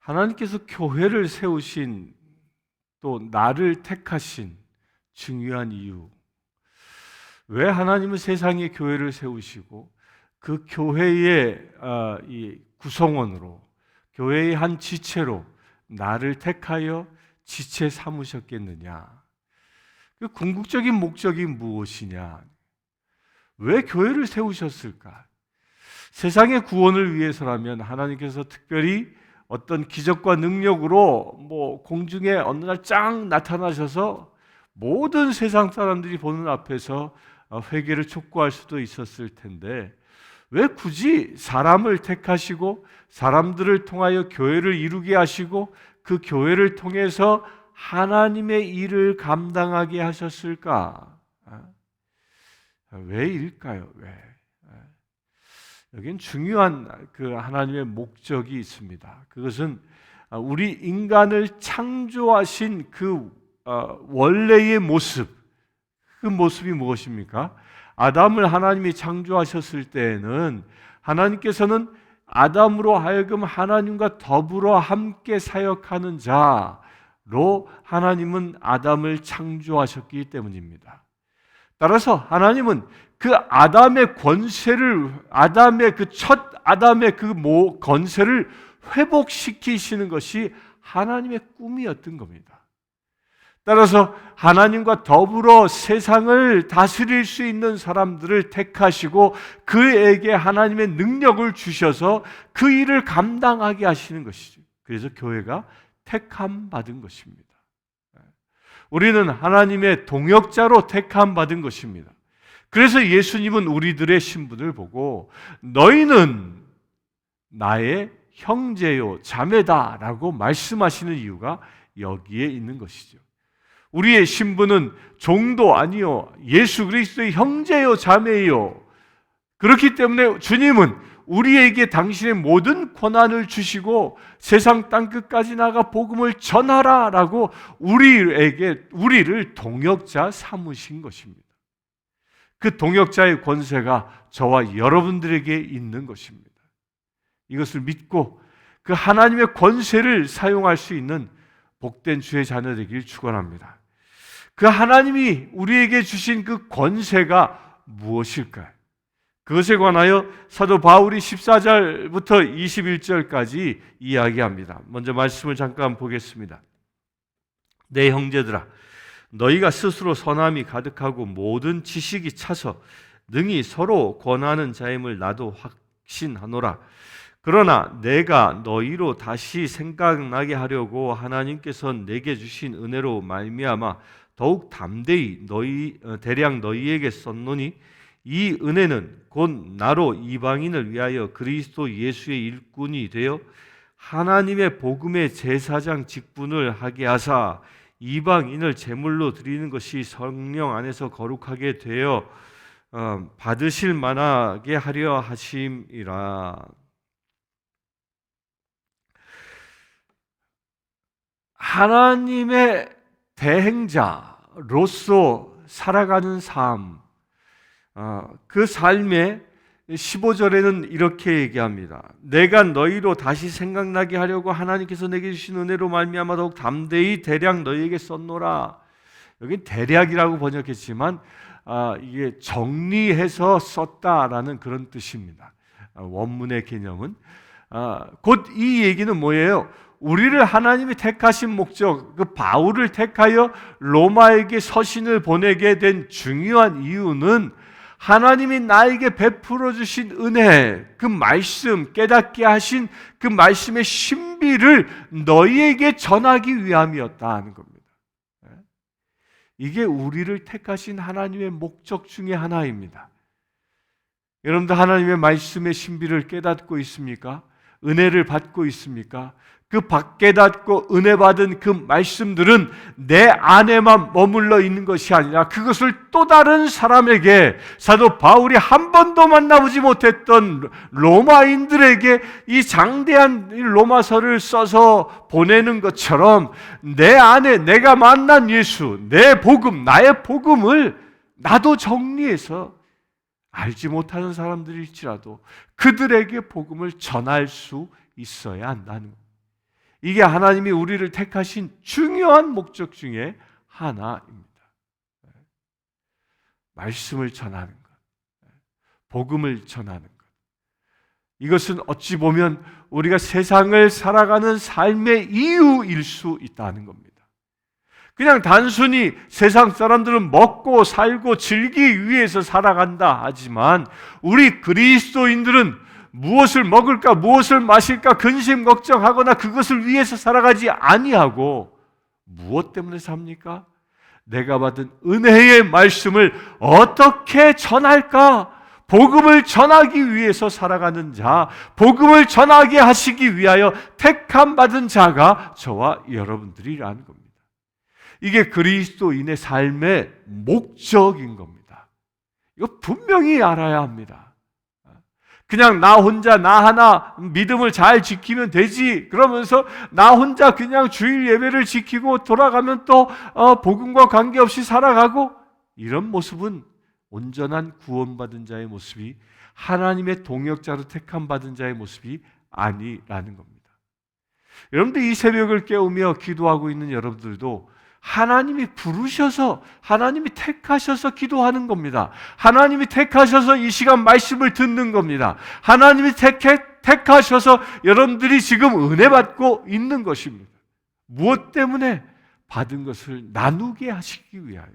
하나님께서 교회를 세우신 또 나를 택하신 중요한 이유. 왜 하나님은 세상에 교회를 세우시고 그 교회의 아, 이 구성원으로 교회의 한 지체로 나를 택하여 지체 삼으셨겠느냐? 그 궁극적인 목적이 무엇이냐? 왜 교회를 세우셨을까? 세상의 구원을 위해서라면 하나님께서 특별히 어떤 기적과 능력으로 뭐 공중에 어느 날 짱 나타나셔서 모든 세상 사람들이 보는 앞에서 어, 회개를 촉구할 수도 있었을 텐데 왜 굳이 사람을 택하시고 사람들을 통하여 교회를 이루게 하시고 그 교회를 통해서 하나님의 일을 감당하게 하셨을까? 아, 왜일까요? 왜? 아, 여긴 중요한 그 하나님의 목적이 있습니다. 그것은 우리 인간을 창조하신 그 어, 원래의 모습, 그 모습이 무엇입니까? 아담을 하나님이 창조하셨을 때에는 하나님께서는 아담으로 하여금 하나님과 더불어 함께 사역하는 자로 하나님은 아담을 창조하셨기 때문입니다. 따라서 하나님은 그 아담의 권세를 아담의 그 첫 아담의 그 모 권세를 회복시키시는 것이 하나님의 꿈이었던 겁니다. 따라서 하나님과 더불어 세상을 다스릴 수 있는 사람들을 택하시고 그에게 하나님의 능력을 주셔서 그 일을 감당하게 하시는 것이죠. 그래서 교회가 택함 받은 것입니다. 우리는 하나님의 동역자로 택함 받은 것입니다. 그래서 예수님은 우리들의 신분을 보고 너희는 나의 형제요 자매다 라고 말씀하시는 이유가 여기에 있는 것이죠. 우리의 신분은 종도 아니요 예수 그리스도의 형제요 자매요. 그렇기 때문에 주님은 우리에게 당신의 모든 권한을 주시고 세상 땅 끝까지 나가 복음을 전하라라고 우리에게 우리를 동역자 삼으신 것입니다. 그 동역자의 권세가 저와 여러분들에게 있는 것입니다. 이것을 믿고 그 하나님의 권세를 사용할 수 있는 복된 주의 자녀 되길 축원합니다. 그 하나님이 우리에게 주신 그 권세가 무엇일까요? 그것에 관하여 사도 바울이 14절부터 21절까지 이야기합니다. 먼저 말씀을 잠깐 보겠습니다. 내 형제들아 너희가 스스로 선함이 가득하고 모든 지식이 차서 능히 서로 권하는 자임을 나도 확신하노라. 그러나 내가 너희로 다시 생각나게 하려고 하나님께서 내게 주신 은혜로 말미암아 더욱 담대히 너희 어, 대량 너희에게 썼노니 이 은혜는 곧 나로 이방인을 위하여 그리스도 예수의 일꾼이 되어 하나님의 복음의 제사장 직분을 하게 하사 이방인을 제물로 드리는 것이 성령 안에서 거룩하게 되어 어, 받으실 만하게 하려 하심이라. 하나님의 대행자로서 살아가는 삶, 어, 그 삶에 15절에는 이렇게 얘기합니다. 내가 너희로 다시 생각나게 하려고 하나님께서 내게 주신 은혜로 말미암아 더욱 담대히 대략 너희에게 썼노라. 여기 대략이라고 번역했지만 아, 이게 정리해서 썼다라는 그런 뜻입니다. 아, 원문의 개념은 아, 곧 이 얘기는 뭐예요? 우리를 하나님이 택하신 목적, 그 바울을 택하여 로마에게 서신을 보내게 된 중요한 이유는 하나님이 나에게 베풀어 주신 은혜, 그 말씀, 깨닫게 하신 그 말씀의 신비를 너희에게 전하기 위함이었다 하는 겁니다. 예? 이게 우리를 택하신 하나님의 목적 중의 하나입니다. 여러분들 하나님의 말씀의 신비를 깨닫고 있습니까? 은혜를 받고 있습니까? 그 밖에 닫고 은혜 받은 그 말씀들은 내 안에만 머물러 있는 것이 아니라 그것을 또 다른 사람에게 사도 바울이 한 번도 만나보지 못했던 로마인들에게 이 장대한 로마서를 써서 보내는 것처럼 내 안에 내가 만난 예수, 내 복음, 나의 복음을 나도 정리해서 알지 못하는 사람들일지라도 그들에게 복음을 전할 수 있어야 한다는 이게 하나님이 우리를 택하신 중요한 목적 중에 하나입니다. 말씀을 전하는 것, 복음을 전하는 것. 이것은 어찌 보면 우리가 세상을 살아가는 삶의 이유일 수 있다는 겁니다. 그냥 단순히 세상 사람들은 먹고 살고 즐기기 위해서 살아간다 하지만 우리 그리스도인들은 무엇을 먹을까 무엇을 마실까 근심 걱정하거나 그것을 위해서 살아가지 아니하고 무엇 때문에 삽니까? 내가 받은 은혜의 말씀을 어떻게 전할까? 복음을 전하기 위해서 살아가는 자, 복음을 전하게 하시기 위하여 택함 받은 자가 저와 여러분들이라는 겁니다. 이게 그리스도인의 삶의 목적인 겁니다. 이거 분명히 알아야 합니다. 그냥 나 혼자 나 하나 믿음을 잘 지키면 되지 그러면서 나 혼자 그냥 주일 예배를 지키고 돌아가면 또 어, 복음과 관계없이 살아가고 이런 모습은 온전한 구원받은 자의 모습이 하나님의 동역자로 택함 받은 자의 모습이 아니라는 겁니다. 여러분들 이 새벽을 깨우며 기도하고 있는 여러분들도 하나님이 부르셔서 하나님이 택하셔서 기도하는 겁니다. 하나님이 택하셔서 이 시간 말씀을 듣는 겁니다. 하나님이 택해 택하셔서 여러분들이 지금 은혜 받고 있는 것입니다. 무엇 때문에 받은 것을 나누게 하시기 위하여.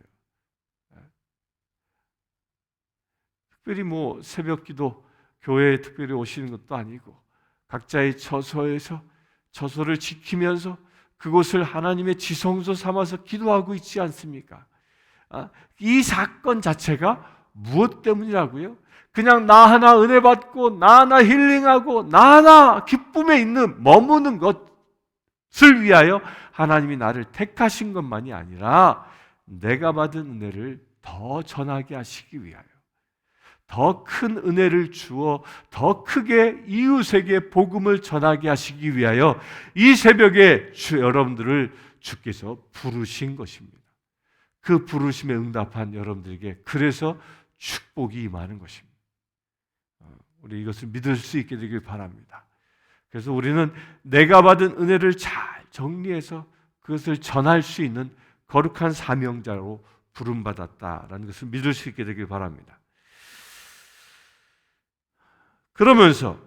특별히 뭐 새벽 기도 교회에 특별히 오시는 것도 아니고 각자의 처소에서 처소를 지키면서 그곳을 하나님의 지성소 삼아서 기도하고 있지 않습니까? 아, 이 사건 자체가 무엇 때문이라고요? 그냥 나 하나 은혜 받고 나 하나 힐링하고 나 하나 기쁨에 있는 머무는 것을 위하여 하나님이 나를 택하신 것만이 아니라 내가 받은 은혜를 더 전하게 하시기 위하여 더 큰 은혜를 주어 더 크게 이웃에게 복음을 전하게 하시기 위하여 이 새벽에 주 여러분들을 주께서 부르신 것입니다. 그 부르심에 응답한 여러분들에게 그래서 축복이 임하는 것입니다. 어, 우리 이것을 믿을 수 있게 되길 바랍니다. 그래서 우리는 내가 받은 은혜를 잘 정리해서 그것을 전할 수 있는 거룩한 사명자로 부름받았다라는 것을 믿을 수 있게 되길 바랍니다. 그러면서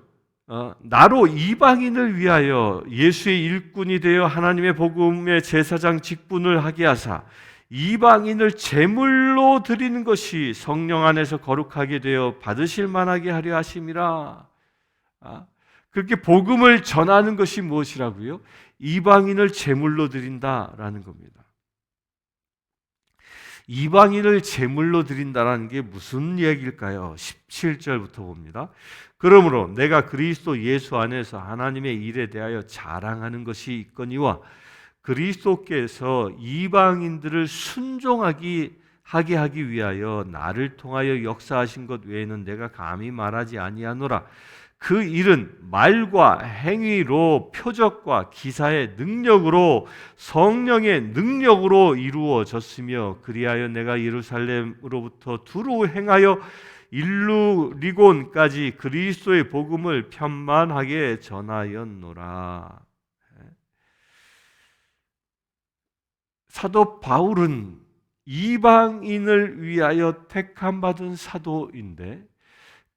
어, 나로 이방인을 위하여 예수의 일꾼이 되어 하나님의 복음의 제사장 직분을 하게 하사 이방인을 제물로 드리는 것이 성령 안에서 거룩하게 되어 받으실 만하게 하려 하심이라. 아, 그렇게 복음을 전하는 것이 무엇이라고요? 이방인을 제물로 드린다라는 겁니다. 이방인을 제물로 드린다라는 게 무슨 얘기일까요? 17절부터 봅니다. 그러므로 내가 그리스도 예수 안에서 하나님의 일에 대하여 자랑하는 것이 있거니와 그리스도께서 이방인들을 순종하기 하게 하기 위하여 나를 통하여 역사하신 것 외에는 내가 감히 말하지 아니하노라. 그 일은 말과 행위로 표적과 기사의 능력으로 성령의 능력으로 이루어졌으며 그리하여 내가 예루살렘으로부터 두루 행하여 일루리곤까지 그리스도의 복음을 편만하게 전하였노라. 사도 바울은 이방인을 위하여 택함 받은 사도인데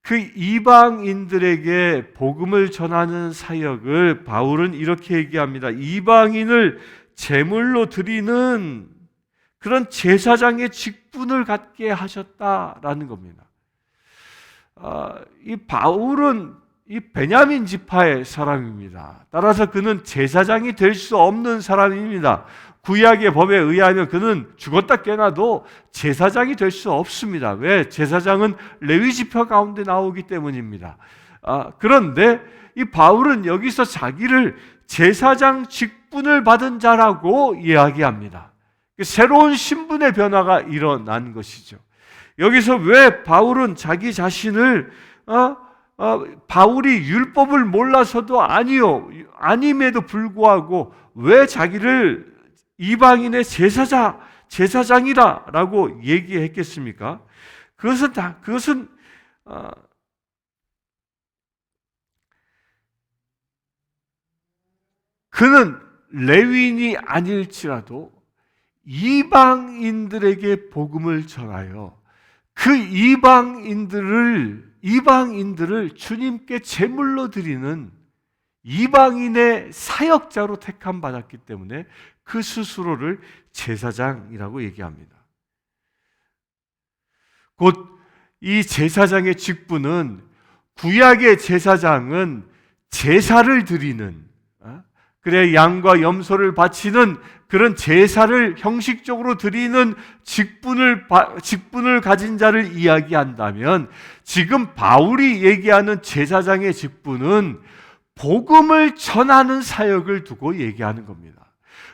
그 이방인들에게 복음을 전하는 사역을 바울은 이렇게 얘기합니다. 이방인을 제물로 드리는 그런 제사장의 직분을 갖게 하셨다라는 겁니다. 아, 이 바울은 이 베냐민 지파의 사람입니다. 따라서 그는 제사장이 될 수 없는 사람입니다. 구약의 법에 의하면 그는 죽었다 깨나도 제사장이 될 수 없습니다. 왜? 제사장은 레위 지파 가운데 나오기 때문입니다. 아, 그런데 이 바울은 여기서 자기를 제사장 직분을 받은 자라고 이야기합니다. 새로운 신분의 변화가 일어난 것이죠. 여기서 왜 바울은 자기 자신을 어, 어, 바울이 율법을 몰라서도 아니요 아님에도 불구하고 왜 자기를 이방인의 제사자 제사장이다라고 얘기했겠습니까? 그것은 다 그것은 어, 그는 레위인이 아닐지라도 이방인들에게 복음을 전하여 그 이방인들을 이방인들을 주님께 제물로 드리는 이방인의 사역자로 택함 받았기 때문에 그 스스로를 제사장이라고 얘기합니다. 곧 이 제사장의 직분은 구약의 제사장은 제사를 드리는 어? 그래 양과 염소를 바치는 그런 제사를 형식적으로 드리는 직분을 직분을 가진 자를 이야기한다면 지금 바울이 얘기하는 제사장의 직분은 복음을 전하는 사역을 두고 얘기하는 겁니다.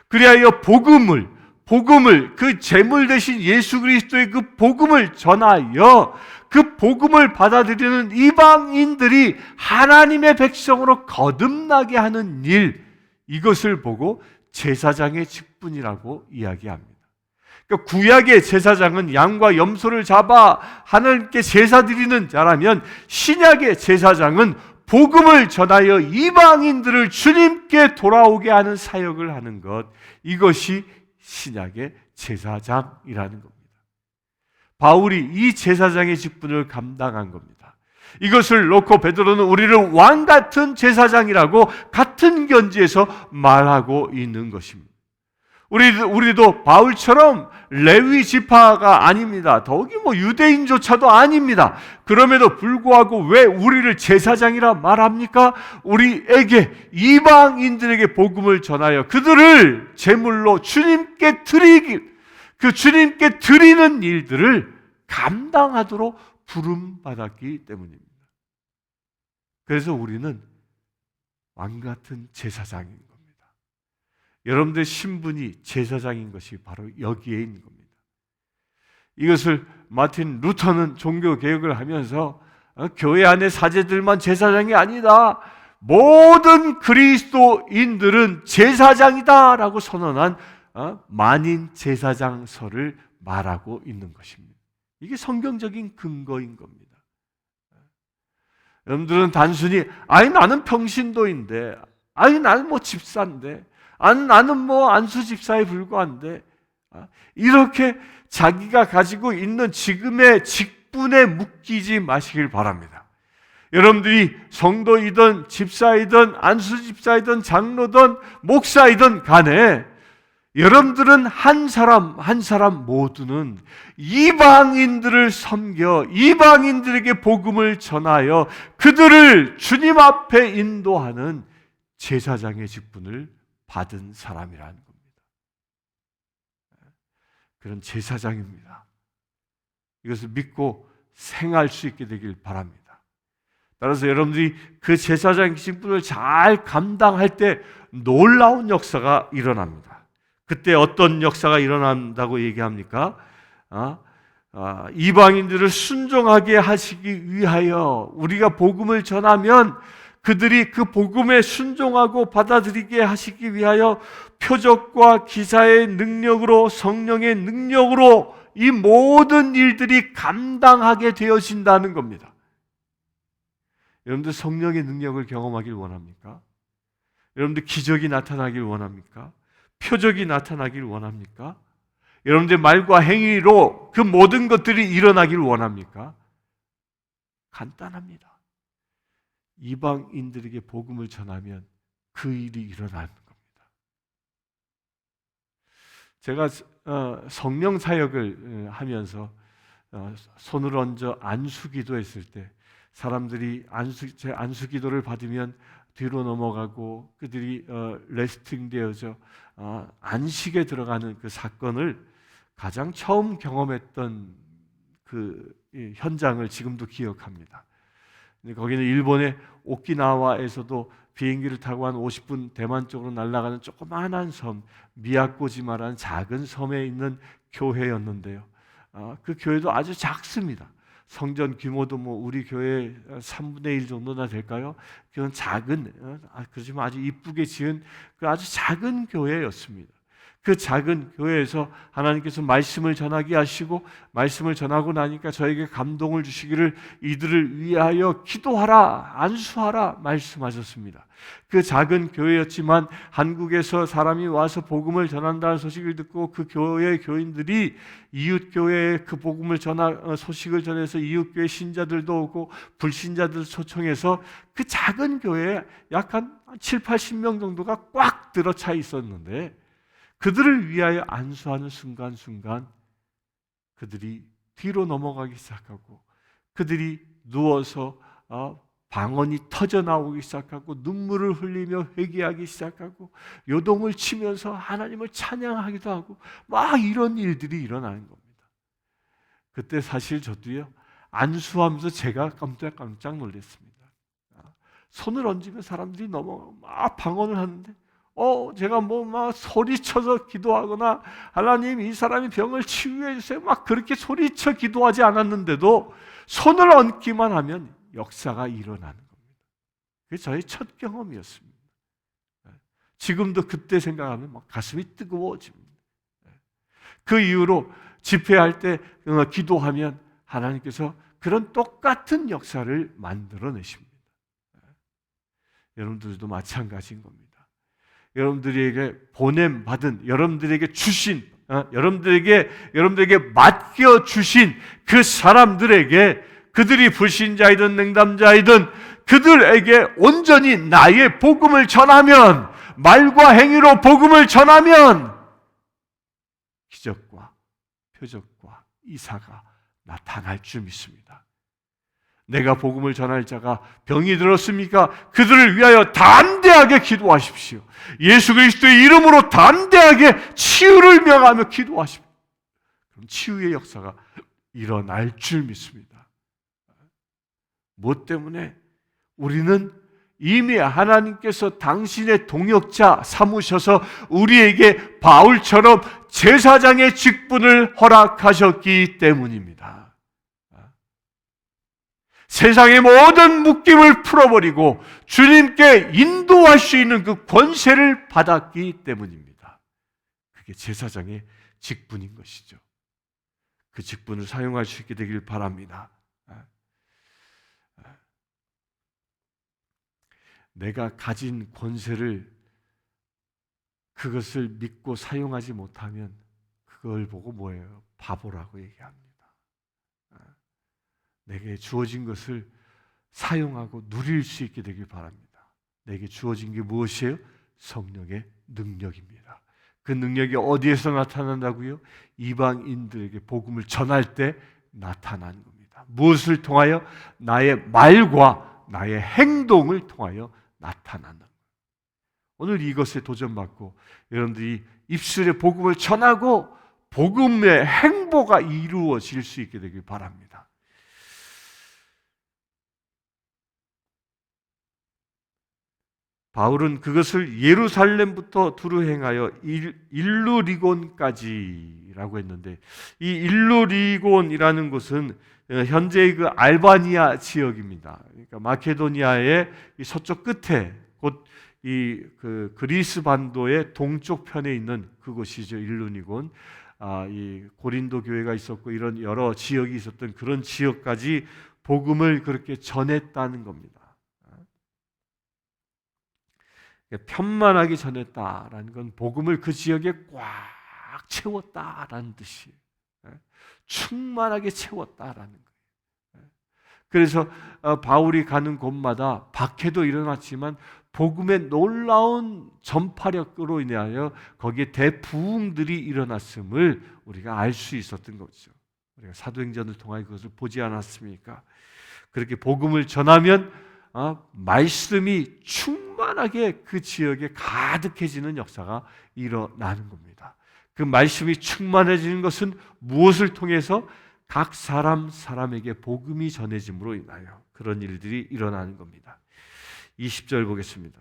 그리하여 복음을 복음을 그 제물 대신 예수 그리스도의 그 복음을 전하여 그 복음을 받아들이는 이방인들이 하나님의 백성으로 거듭나게 하는 일 이것을 보고 제사장의 직분이라고 이야기합니다. 그러니까 구약의 제사장은 양과 염소를 잡아 하나님께 제사 드리는 자라면 신약의 제사장은 복음을 전하여 이방인들을 주님께 돌아오게 하는 사역을 하는 것 이것이 신약의 제사장이라는 겁니다. 바울이 이 제사장의 직분을 감당한 겁니다. 이것을 놓고 베드로는 우리를 왕 같은 제사장이라고 같은 견지에서 말하고 있는 것입니다. 우리 우리도 바울처럼 레위 지파가 아닙니다. 더욱이 뭐 유대인조차도 아닙니다. 그럼에도 불구하고 왜 우리를 제사장이라 말합니까? 우리에게 이방인들에게 복음을 전하여 그들을 제물로 주님께 드리기 그 주님께 드리는 일들을 감당하도록 부름 받았기 때문입니다. 그래서 우리는 왕 같은 제사장인 겁니다. 여러분들 신분이 제사장인 것이 바로 여기에 있는 겁니다. 이것을 마틴 루터는 종교 개혁을 하면서 어, 교회 안에 사제들만 제사장이 아니다. 모든 그리스도인들은 제사장이다라고 선언한 어? 만인 제사장서를 말하고 있는 것입니다. 이게 성경적인 근거인 겁니다. 여러분들은 단순히 아니 나는 평신도인데 아니 나는 뭐 집사인데 아니 나는 뭐 안수 집사에 불과한데 아, 이렇게 자기가 가지고 있는 지금의 직분에 묶이지 마시길 바랍니다. 여러분들이 성도이든 집사이든 안수 집사이든 장로든 목사이든 간에 여러분들은 한 사람 한 사람 모두는 이방인들을 섬겨 이방인들에게 복음을 전하여 그들을 주님 앞에 인도하는 제사장의 직분을 받은 사람이라는 겁니다. 그런 제사장입니다. 이것을 믿고 생할 수 있게 되길 바랍니다. 따라서 여러분들이 그 제사장 직분을 잘 감당할 때 놀라운 역사가 일어납니다. 그때 어떤 역사가 일어난다고 얘기합니까? 아, 아, 이방인들을 순종하게 하시기 위하여 우리가 복음을 전하면 그들이 그 복음에 순종하고 받아들이게 하시기 위하여 표적과 기사의 능력으로 성령의 능력으로 이 모든 일들이 감당하게 되어진다는 겁니다. 여러분들 성령의 능력을 경험하길 원합니까? 여러분들 기적이 나타나길 원합니까? 표적이 나타나길 원합니까? 여러분들 말과 행위로 그 모든 것들이 일어나길 원합니까? 간단합니다. 이방인들에게 복음을 전하면 그 일이 일어나는 겁니다. 제가 어, 성령 사역을 어, 하면서 어, 손을 얹어 안수기도 했을 때 사람들이 안수 제 안수기도를 받으면 뒤로 넘어가고 그들이 어, 레스팅 되어져 어, 안식에 들어가는 그 사건을 가장 처음 경험했던 그 현장을 지금도 기억합니다. 거기는 일본의 오키나와에서도 비행기를 타고 한 50분 대만 쪽으로 날아가는 조그마한 섬 미야코지마라는 작은 섬에 있는 교회였는데요. 어, 그 교회도 아주 작습니다. 성전 규모도 뭐 우리 교회 3분의 1 정도나 될까요? 그건 작은 어, 아, 그렇지만 아주 이쁘게 지은 그 아주 작은 교회였습니다. 그 작은 교회에서 하나님께서 말씀을 전하게 하시고 말씀을 전하고 나니까 저에게 감동을 주시기를 이들을 위하여 기도하라 안수하라 말씀하셨습니다. 그 작은 교회였지만 한국에서 사람이 와서 복음을 전한다는 소식을 듣고 그 교회 교인들이 이웃 교회에 그 복음을 전하 어, 소식을 전해서 이웃 교회 신자들도 오고 불신자들 초청해서 그 작은 교회에 약한 7, 80명 정도가 꽉 들어차 있었는데 그들을 위하여 안수하는 순간순간 그들이 뒤로 넘어가기 시작하고 그들이 누워서 어, 방언이 터져 나오기 시작하고 눈물을 흘리며 회개하기 시작하고 요동을 치면서 하나님을 찬양하기도 하고 막 이런 일들이 일어나는 겁니다. 그때 사실 저도요 안수하면서 제가 깜짝깜짝 놀랐습니다. 손을 얹으면 사람들이 넘어가고 막 방언을 하는데 어, 제가 뭐 막 소리쳐서 기도하거나 하나님 이 사람이 병을 치유해 주세요. 막 그렇게 소리쳐 기도하지 않았는데도 손을 얹기만 하면 역사가 일어나는 겁니다. 그게 저의 첫 경험이었습니다. 네. 지금도 그때 생각하면 막 가슴이 뜨거워집니다. 네. 그 이후로 집회할 때 어, 기도하면 하나님께서 그런 똑같은 역사를 만들어내십니다. 네. 여러분들도 마찬가지인 겁니다. 여러분들에게 보냄 받은 여러분들에게 주신 어, 여러분들에게 여러분들에게 맡겨 주신 그 사람들에게 그들이 불신자이든 냉담자이든 그들에게 온전히 나의 복음을 전하면 말과 행위로 복음을 전하면 기적과 표적과 이사가 나타날 줄 믿습니다. 내가 복음을 전할 자가 병이 들었습니까? 그들을 위하여 담대하게 기도하십시오. 예수 그리스도의 이름으로 담대하게 치유를 명하며 기도하십시오. 그럼 치유의 역사가 일어날 줄 믿습니다. 무엇 때문에 우리는 이미 하나님께서 당신의 동역자 삼으셔서 우리에게 바울처럼 제사장의 직분을 허락하셨기 때문입니다. 세상의 모든 묶임을 풀어버리고 주님께 인도할 수 있는 그 권세를 받았기 때문입니다. 그게 제사장의 직분인 것이죠. 그 직분을 사용할 수 있게 되길 바랍니다. 내가 가진 권세를 그것을 믿고 사용하지 못하면 그걸 보고 뭐예요? 바보라고 얘기합니다. 내게 주어진 것을 사용하고 누릴 수 있게 되길 바랍니다. 내게 주어진 게 무엇이에요? 성령의 능력입니다. 그 능력이 어디에서 나타난다고요? 이방인들에게 복음을 전할 때 나타나는 겁니다. 무엇을 통하여? 나의 말과 나의 행동을 통하여 나타나는 오늘 이것에 도전받고 여러분들이 입술에 복음을 전하고 복음의 행보가 이루어질 수 있게 되길 바랍니다. 바울은 그것을 예루살렘부터 두루 행하여 일루리곤까지라고 했는데 이 일루리곤이라는 곳은 현재의 그 알바니아 지역입니다. 그러니까 마케도니아의 서쪽 끝에 곧 이 그 그리스 반도의 동쪽 편에 있는 그곳이죠 일루니곤. 아, 이 고린도 교회가 있었고 이런 여러 지역이 있었던 그런 지역까지 복음을 그렇게 전했다는 겁니다. 편만하게 전했다라는 건 복음을 그 지역에 꽉 채웠다라는 뜻이 예? 충만하게 채웠다라는 거예요. 예? 그래서 어, 바울이 가는 곳마다 박해도 일어났지만 복음의 놀라운 전파력으로 인하여 거기에 대부흥들이 일어났음을 우리가 알 수 있었던 거죠. 우리가 사도행전을 통하여 그것을 보지 않았습니까? 그렇게 복음을 전하면 어, 말씀이 충만하게 그 지역에 가득해지는 역사가 일어나는 겁니다. 그 말씀이 충만해지는 것은 무엇을 통해서 각 사람 사람에게 복음이 전해짐으로 인하여 그런 일들이 일어나는 겁니다. 20절 보겠습니다.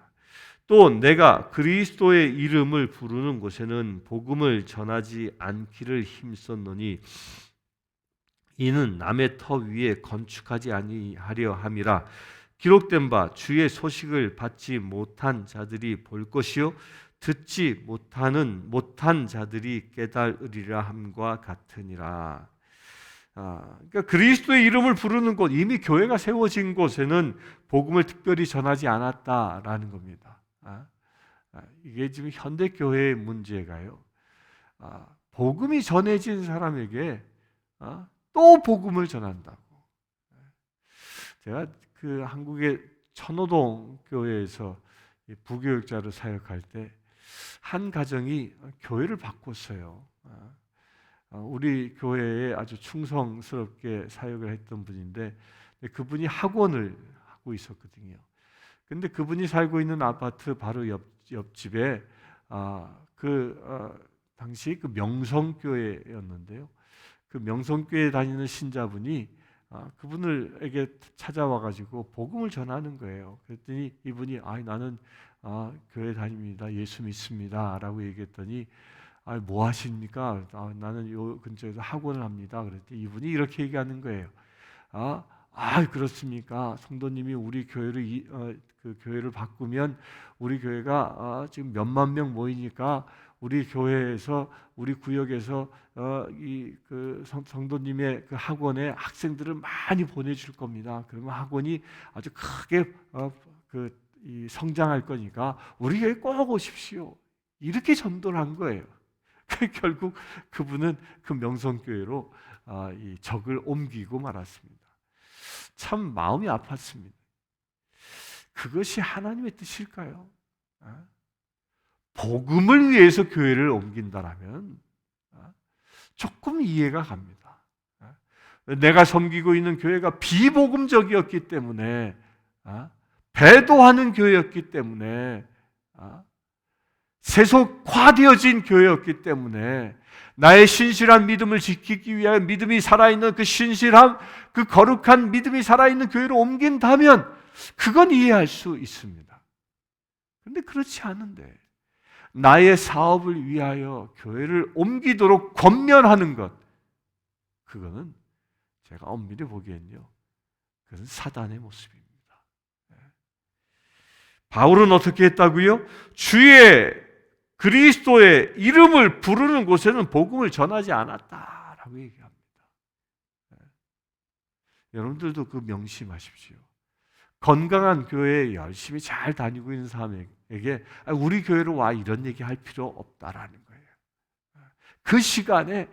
또 내가 그리스도의 이름을 부르는 곳에는 복음을 전하지 않기를 힘썼노니 이는 남의 터 위에 건축하지 아니하려 함이라 기록된 바 주의 소식을 받지 못한 자들이 볼 것이요 듣지 못하는 못한 자들이 깨달으리라 함과 같으니라. 아, 그러니까 그리스도의 이름을 부르는 곳 이미 교회가 세워진 곳에는 복음을 특별히 전하지 않았다라는 겁니다. 아, 아, 이게 지금 현대 교회의 문제가요. 아, 복음이 전해진 사람에게 아, 또 복음을 전한다고. 제가 그 한국의 천호동 교회에서 부교육자로 사역할 때 한 가정이 교회를 바꿨어요. 아, 어, 우리 교회에 아주 충성스럽게 사역을 했던 분인데 그분이 학원을 하고 있었거든요. 근데 그분이 살고 있는 아파트 바로 옆 옆집에 아, 그 어, 당시 그 명성교회였는데요. 그 명성교회 다니는 신자분이 아, 그분을에게 찾아와 가지고 복음을 전하는 거예요. 그랬더니 이분이 아 나는 아, 교회 다닙니다. 예수 믿습니다라고 얘기했더니 아, 뭐 하십니까? 아, 나는 요 근처에서 학원을 합니다. 그랬더니 이분이 이렇게 얘기하는 거예요. 아, 아 그렇습니까? 성도님이 우리 교회를 이, 어, 그 교회를 바꾸면 우리 교회가 아, 지금 몇만 명 모이니까 우리 교회에서 우리 구역에서 어, 이그 성도님의 그 학원에 학생들을 많이 보내줄 겁니다. 그러면 학원이 아주 크게 어, 그이 성장할 거니까 우리 교회 꼭 오십시오. 이렇게 전도를 한 거예요. 결국 그분은 그 명성교회로 아, 이 적을 옮기고 말았습니다. 참 마음이 아팠습니다. 그것이 하나님의 뜻일까요? 아? 복음을 위해서 교회를 옮긴다라면 아, 조금 이해가 갑니다. 내가 섬기고 있는 교회가 비복음적이었기 때문에 배도하는 교회였기 때문에 세속화되어진 교회였기 때문에 나의 신실한 믿음을 지키기 위하여 믿음이 살아있는 그 신실함, 그 거룩한 믿음이 살아있는 교회로 옮긴다면 그건 이해할 수 있습니다. 그런데 그렇지 않은데 나의 사업을 위하여 교회를 옮기도록 권면하는 것 그거는 제가 엄밀히 보기엔요. 그것은 사단의 모습입니다. 네. 바울은 어떻게 했다고요? 주의 그리스도의 이름을 부르는 곳에는 복음을 전하지 않았다라고 얘기합니다. 네. 여러분들도 그 명심하십시오. 건강한 교회에 열심히 잘 다니고 있는 사람에게 아, 우리 교회로 와 이런 얘기 할 필요 없다라는 거예요. 그 시간에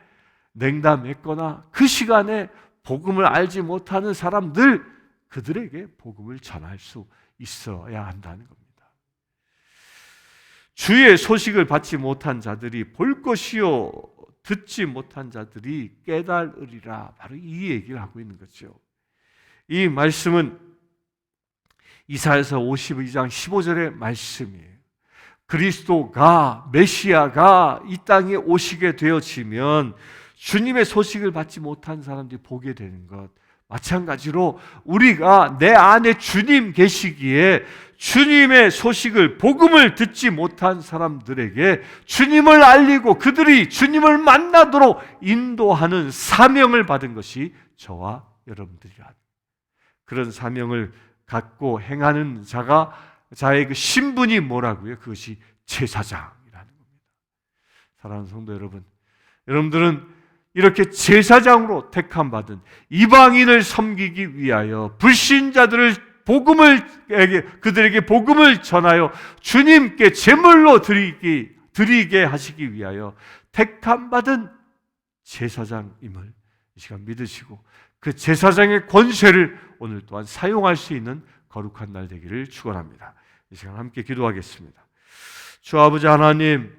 냉담했거나 그 시간에 복음을 알지 못하는 사람들 그들에게 복음을 전할 수 있어야 한다는 겁니다. 주의 소식을 받지 못한 자들이 볼 것이요 듣지 못한 자들이 깨달으리라. 바로 이 얘기를 하고 있는 거죠. 이 말씀은 이사에서 52장 15절의 말씀이에요. 그리스도가 메시아가 이 땅에 오시게 되어지면 주님의 소식을 받지 못한 사람들이 보게 되는 것. 마찬가지로 우리가 내 안에 주님 계시기에 주님의 소식을 복음을 듣지 못한 사람들에게 주님을 알리고 그들이 주님을 만나도록 인도하는 사명을 받은 것이 저와 여러분들이라. 그런 사명을 갖고 행하는 자가 자의 그 신분이 뭐라고요? 그것이 제사장이라는 겁니다. 사랑하는 성도 여러분, 여러분들은 이렇게 제사장으로 택함 받은 이방인을 섬기기 위하여 불신자들을 복음을 그들에게 복음을 전하여 주님께 제물로 드리기 드리게 하시기 위하여 택함 받은 제사장임을 이 시간 믿으시고 그 제사장의 권세를 오늘 또한 사용할 수 있는 거룩한 날 되기를 축원합니다. 이 시간 함께 기도하겠습니다. 주 아버지 하나님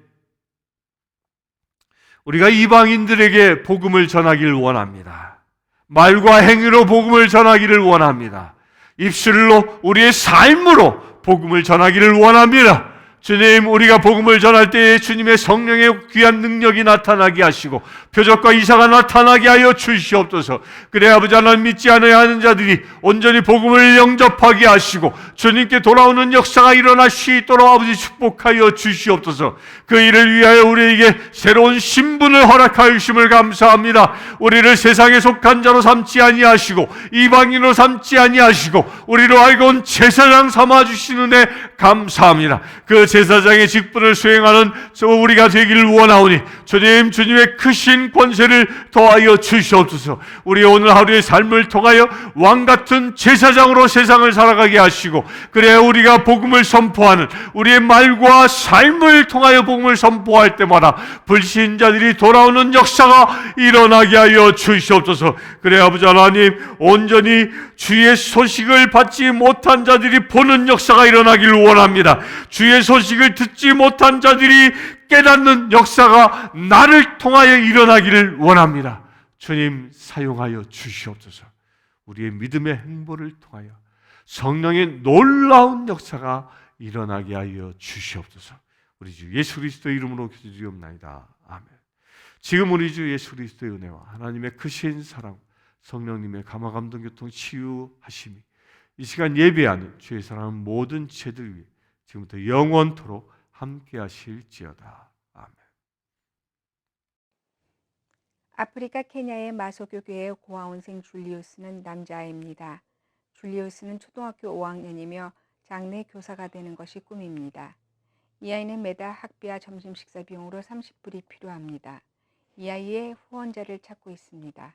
우리가 이방인들에게 복음을 전하기를 원합니다. 말과 행위로 복음을 전하기를 원합니다. 입술로 우리의 삶으로 복음을 전하기를 원합니다. 주님, 우리가 복음을 전할 때에 주님의 성령의 귀한 능력이 나타나게 하시고 표적과 이사가 나타나게 하여 주시옵소서. 그래 아버지 하나님 믿지 않아야 하는 자들이 온전히 복음을 영접하게 하시고 주님께 돌아오는 역사가 일어날 수 있도록 아버지 축복하여 주시옵소서. 그 일을 위하여 우리에게 새로운 신분을 허락하여 주심을 감사합니다. 우리를 세상에 속한 자로 삼지 아니하시고 이방인으로 삼지 아니하시고 우리로 알고 온 제사장 삼아 주시는 애 감사합니다. 그 제사장의 직분을 수행하는 저 우리가 되기를 원하오니 주님 주님의 크신 권세를 더하여 주시옵소서. 우리 오늘 하루의 삶을 통하여 왕 같은 제사장으로 세상을 살아가게 하시고 그래 우리가 복음을 선포하는 우리의 말과 삶을 통하여 복음을 선포할 때마다 불신자들이 돌아오는 역사가 일어나게 하여 주시옵소서. 그래 아버지 하나님 온전히 주의 소식을 받지 못한 자들이 보는 역사가 일어나기를 원합니다. 주의 소식을 듣지 못한 자들이 깨닫는 역사가 나를 통하여 일어나기를 원합니다. 주님 사용하여 주시옵소서. 우리의 믿음의 행보를 통하여 성령의 놀라운 역사가 일어나게 하여 주시옵소서. 우리 주 예수 그리스도의 이름으로 기도드리옵나이다. 아멘. 지금 우리 주 예수 그리스도의 은혜와 하나님의 크신 사랑, 성령님의 감화 감동 교통 치유하심이 이 시간 예배하는 주의 사랑하는 모든 지체들 위해 지금부터 영원토록 함께 하실지어다. 아멘. 아프리카 케냐의 마소교 교회 고아원생 줄리우스는 남자아입니다. 줄리우스는 초등학교 5학년이며 장래 교사가 되는 것이 꿈입니다. 이 아이는 매달 학비와 점심 식사 비용으로 30불이 필요합니다. 이 아이의 후원자를 찾고 있습니다.